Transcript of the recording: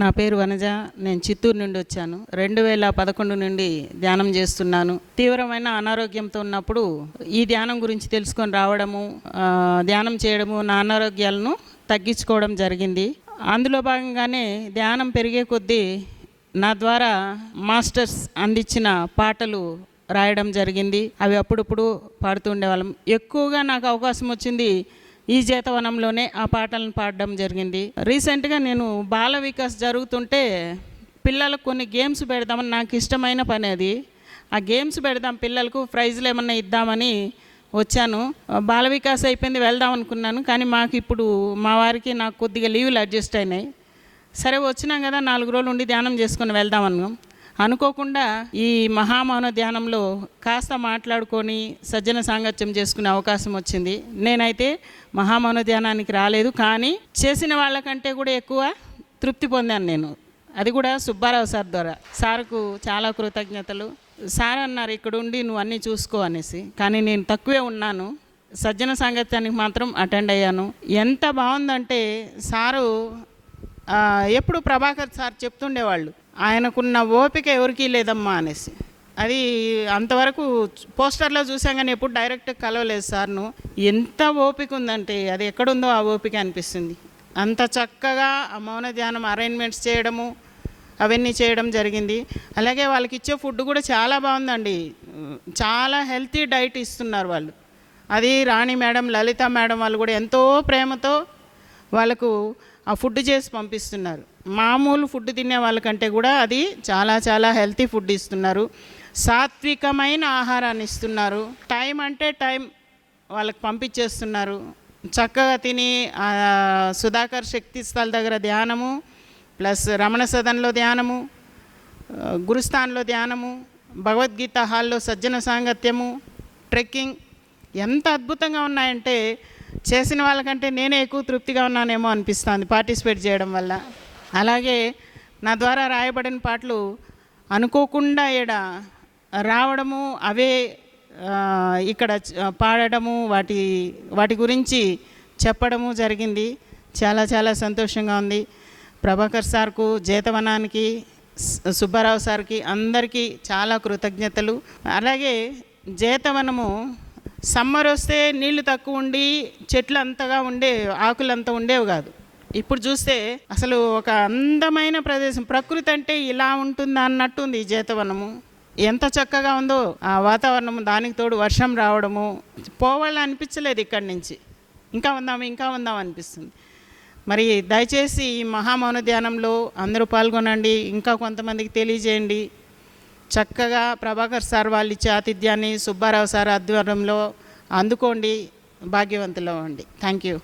నా పేరు వనజ. నేను చిత్తూరు నుండి వచ్చాను. రెండు వేల పదకొండు నుండి ధ్యానం చేస్తున్నాను. తీవ్రమైన అనారోగ్యంతో ఉన్నప్పుడు ఈ ధ్యానం గురించి తెలుసుకొని రావడము ధ్యానం చేయడము నా అనారోగ్యాలను తగ్గించుకోవడం జరిగింది. అందులో భాగంగానే ధ్యానం పెరిగే కొద్దీ నా ద్వారా మాస్టర్స్ అందించిన పాటలు రాయడం జరిగింది. అవి అప్పుడప్పుడు పాడుతూ ఉండేవాళ్ళం. ఎక్కువగా నాకు అవకాశం వచ్చింది ఈ జీతవనంలోనే ఆ పాటలను పాడడం జరిగింది. రీసెంట్గా నేను బాల వికాస్ జరుగుతుంటే పిల్లలకు కొన్ని గేమ్స్ పెడదామని నాకు ఇష్టమైన పని అది. ఆ గేమ్స్ పెడదాం పిల్లలకు ప్రైజ్లు ఏమన్నా ఇద్దామని వచ్చాను. బాల వికాస్ అయిపోయింది వెళ్దాం అనుకున్నాను. కానీ మాకు ఇప్పుడు మా వారికి నాకు కొద్దిగా లీవ్లు అడ్జస్ట్ అయినాయి. సరే వచ్చినాం కదా నాలుగు రోజులు ఉండి ధ్యానం చేసుకుని వెళ్దాం అన్నాం. అనుకోకుండా ఈ మహామౌన ధ్యానంలో కాస్త మాట్లాడుకొని సజ్జన సాంగత్యం చేసుకునే అవకాశం వచ్చింది. నేనైతే మహామౌన ధ్యానానికి రాలేదు కానీ చేసిన వాళ్ళకంటే కూడా ఎక్కువ తృప్తి పొందాను నేను. అది కూడా సుబ్బారావు సార్ ద్వారా. సార్కు చాలా కృతజ్ఞతలు. సార్ అన్నారు ఇక్కడ ఉండి నువ్వు అన్నీ చూసుకో అనేసి. కానీ నేను తక్కువే ఉన్నాను. సజ్జన సాంగత్యానికి మాత్రం అటెండ్ అయ్యాను. ఎంత బాగుందంటే సారు ఎప్పుడు ప్రభాకర్ సార్ చెప్తుండేవాళ్ళు ఆయనకున్న ఓపిక ఎవరికీ లేదమ్మా అనేసి. అది అంతవరకు పోస్టర్లో చూసాం కానీ ఎప్పుడు డైరెక్ట్ కలవలేదు సార్ను ఎంత ఓపిక ఉందంటే అది ఎక్కడుందో ఆ ఓపిక అనిపిస్తుంది. అంత చక్కగా ఆ మౌన ధ్యానం అరేంజ్మెంట్స్ చేయడము అవన్నీ చేయడం జరిగింది. అలాగే వాళ్ళకి ఇచ్చే ఫుడ్ కూడా చాలా బాగుందండి. చాలా హెల్తీ డైట్ ఇస్తున్నారు వాళ్ళు. అది రాణి మేడం లలిత మేడం వాళ్ళు కూడా ఎంతో ప్రేమతో వాళ్ళకు ఆ ఫుడ్ చేసి పంపిస్తున్నారు. మామూలు ఫుడ్ తినే వాళ్ళకంటే కూడా అది చాలా చాలా హెల్తీ ఫుడ్ ఇస్తున్నారు. సాత్వికమైన ఆహారాన్ని ఇస్తున్నారు. టైం అంటే టైం వాళ్ళకి పంపించేస్తున్నారు. చక్కగా తిని సుధాకర్ శక్తి స్థల దగ్గర ధ్యానము ప్లస్ రమణ సదన్లో ధ్యానము గురుస్థాన్లో ధ్యానము భగవద్గీత హాల్లో సజ్జన సాంగత్యము ట్రెక్కింగ్ ఎంత అద్భుతంగా ఉన్నాయంటే చేసిన వాళ్ళకంటే నేనే ఎక్కువ తృప్తిగా ఉన్నానేమో అనిపిస్తుంది పార్టిసిపేట్ చేయడం వల్ల. అలాగే నా ద్వారా రాయబడిన పాటలు అనుకోకుండా ఈడ రావడము అవే ఇక్కడ పాడడము వాటి వాటి గురించి చెప్పడము జరిగింది. చాలా చాలా సంతోషంగా ఉంది. ప్రభాకర్ సార్కు జేతవనానికి సుబ్బారావు సార్కి అందరికీ చాలా కృతజ్ఞతలు. అలాగే జేతవనము సమ్మర్ వస్తే నీళ్ళు తక్కువ ఉండి చెట్లు అంతగా ఉండే ఆకులు అంత ఉండేవి కాదు. ఇప్పుడు చూస్తే అసలు ఒక అందమైన ప్రదేశం. ప్రకృతి అంటే ఇలా ఉంటుందా అన్నట్టుంది ఈ జేతవనము. ఎంత చక్కగా ఉందో ఆ వాతావరణము దానికి తోడు వర్షం రావడము. పోవాలని అనిపించలేదు ఇక్కడి నుంచి. ఇంకా ఉందాం ఇంకా ఉందాం అనిపిస్తుంది. మరి దయచేసి ఈ మహామౌన ధ్యానంలో అందరూ పాల్గొనండి. ఇంకా కొంతమందికి తెలియజేయండి. చక్కగా ప్రభాకర్ సార్ వాళ్ళు ఇచ్చే ఆతిథ్యాన్ని సుబ్బారావు సార్ ఆధ్వర్యంలో అందుకోండి భాగ్యవంతులు అవ్వండి థ్యాంక్ యూ